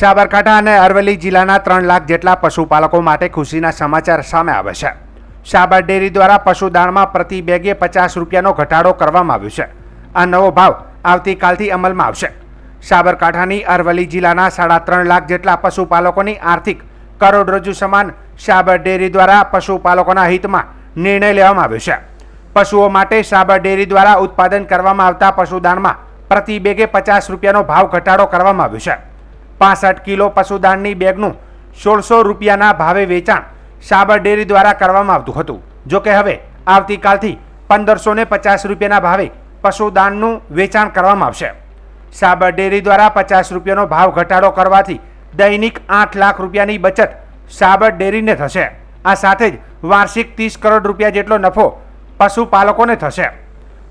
સાબરકાંઠા અને અરવલ્લી જિલ્લાના ત્રણ લાખ જેટલા પશુપાલકો માટે ખુશીના સમાચાર સામે આવે છે. સાબર ડેરી દ્વારા પશુદાણમાં પ્રતિ બેગે પચાસ રૂપિયાનો ઘટાડો કરવામાં આવ્યો છે. આ નવો ભાવ આવતીકાલથી અમલમાં આવશે. સાબરકાંઠાની અરવલ્લી જિલ્લાના સાડા ત્રણ લાખ જેટલા પશુપાલકોની આર્થિક કરોડરજ્જુ સમાન સાબર ડેરી દ્વારા પશુપાલકોના હિતમાં નિર્ણય લેવામાં આવ્યો છે. પશુઓ માટે સાબર ડેરી દ્વારા ઉત્પાદન કરવામાં આવતા પશુદાણમાં પ્રતિ બેગે પચાસ રૂપિયાનો ભાવ ઘટાડો કરવામાં આવ્યો છે. પાસઠ કિલો પશુદાણની બેગનું સોળસો રૂપિયાના ભાવે વેચાણ સાબર ડેરી દ્વારા કરવામાં આવતું હતું. જો કે હવે આવતીકાલથી પંદરસો ને પચાસ રૂપિયાના ભાવે પશુદાણનું વેચાણ કરવામાં આવશે. સાબર ડેરી દ્વારા પચાસ રૂપિયાનો ભાવ ઘટાડો કરવાથી દૈનિક આઠ લાખ રૂપિયાની બચત સાબર ડેરીને થશે. આ સાથે જ વાર્ષિક ત્રીસ કરોડ રૂપિયા જેટલો નફો પશુપાલકોને થશે.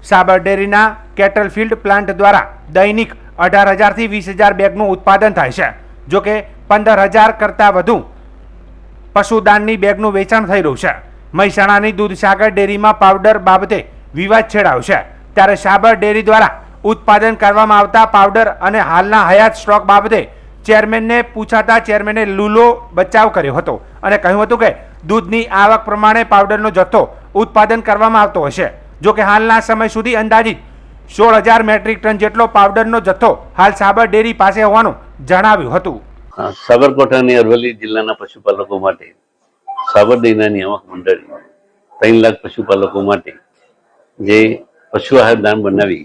સાબર ડેરીના કેટલ ફિલ્ડ પ્લાન્ટ દ્વારા દૈનિક અઢાર હજારથી વીસ હજાર બેગનું ઉત્પાદન થાય છે. જો કે પંદર હજાર કરતાં વધુ પશુદાનની બેગનું વેચાણ થઈ રહ્યું છે. મહેસાણાની દૂધસાગર ડેરીમાં પાવડર બાબતે વિવાદ છેડાયો છે. ત્યારે સાબર ડેરી દ્વારા ઉત્પાદન કરવામાં આવતા પાવડર અને હાલના હયાત સ્ટોક બાબતે ચેરમેનને પૂછાતા ચેરમેને લૂલો બચાવ કર્યો હતો અને કહ્યું હતું કે દૂધની આવક પ્રમાણે પાવડરનો જથ્થો ઉત્પાદન કરવામાં આવતો હશે. જો કે હાલના સમય સુધી અંદાજિત સોળ હજાર મેટ્રિક ટન જેટલો પાવડરનો જથ્થો હાલ સાબર ડેરી પાસે હોવાનું જણાવ્યું હતું. સાબરકાંઠા અને અરવલ્લી જિલ્લાના પશુપાલકો માટે સાબરડેરીના નિયામક મંડળ ત્રણ લાખ પશુપાલકો માટે જે પશુ આહાર દાન બનાવી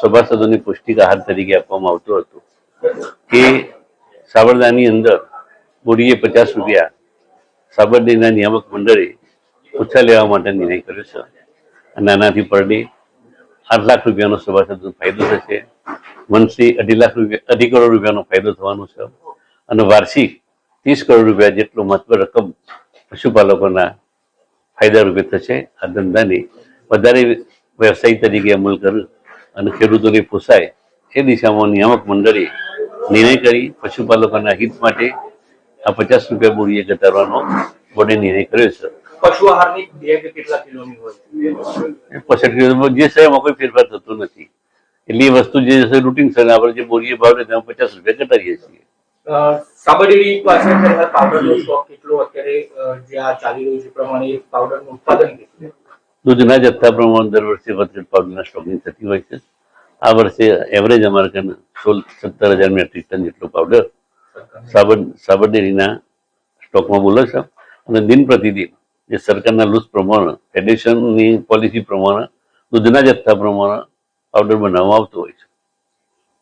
સભાસદોને પૌષ્ટિક આહાર તરીકે આપવામાં આવતો હતો કે સાબરદાની અંદર બોડીએ પચાસ રૂપિયા સાબરડેરીના નિયામક મંડળે ઓછા લેવા માટે નિર્ણય કર્યો છે. અને આનાથી પર ડે આઠ લાખ રૂપિયાનો સભાસદનો ફાયદો થશે. મંથલી અઢી લાખ રૂપિયા, અઢી કરોડ રૂપિયાનો ફાયદો થવાનો છે. અને વાર્ષિક ત્રીસ કરોડ રૂપિયા જેટલો મહત્વ રકમ પશુપાલકોના ફાયદા રૂપે થશે. આ ધંધાને વધારે વ્યવસાય તરીકે અમલ કરું અને ખેડૂતોને પોસાય એ દિશામાં નિયામક મંડળે નિર્ણય કરી પશુપાલકોના હિત માટે આ પચાસ રૂપિયા બોરીએ ઘટાડવાનો બોર્ડે નિર્ણય કર્યો છે. પશુ આહારની બેગ કેટલા કિલોની હોય? પસંદ જે છે એમાં કોઈ ફેરફાર થતો નથી. એટલે એ વસ્તુ જે છે રૂટીન છે આપણે જે બોરીએ ભાવ છે તેમાં પચાસ રૂપિયા ઘટાડીએ છીએ. સાબરડેરી પાસે ખરેખર પાવડરનો સ્ટોક કેટલો અત્યારે જે આ ચાલી રહ્યું છે પ્રમાણે પાવડરનું ઉત્પાદન કેટલું દૂધના જથ્થા પ્રમાણે દર વર્ષે વધઘટ પાવડરના સ્ટોકની થતી હોય છે. આ વર્ષે એવરેજ અમારે સોળ સત્તર હજાર મેટ્રિક ટન જેટલો પાવડર સાબર સાબરડેરીના સ્ટોકમાં બોલે છે અને દિન પ્રતિદિન જે સરકારના લૂઝ પ્રમાણે ફેડરેશનની પોલિસી પ્રમાણે, દૂધના જથ્થા પ્રમાણે પાવડર બનાવવામાં આવતો હોય છે.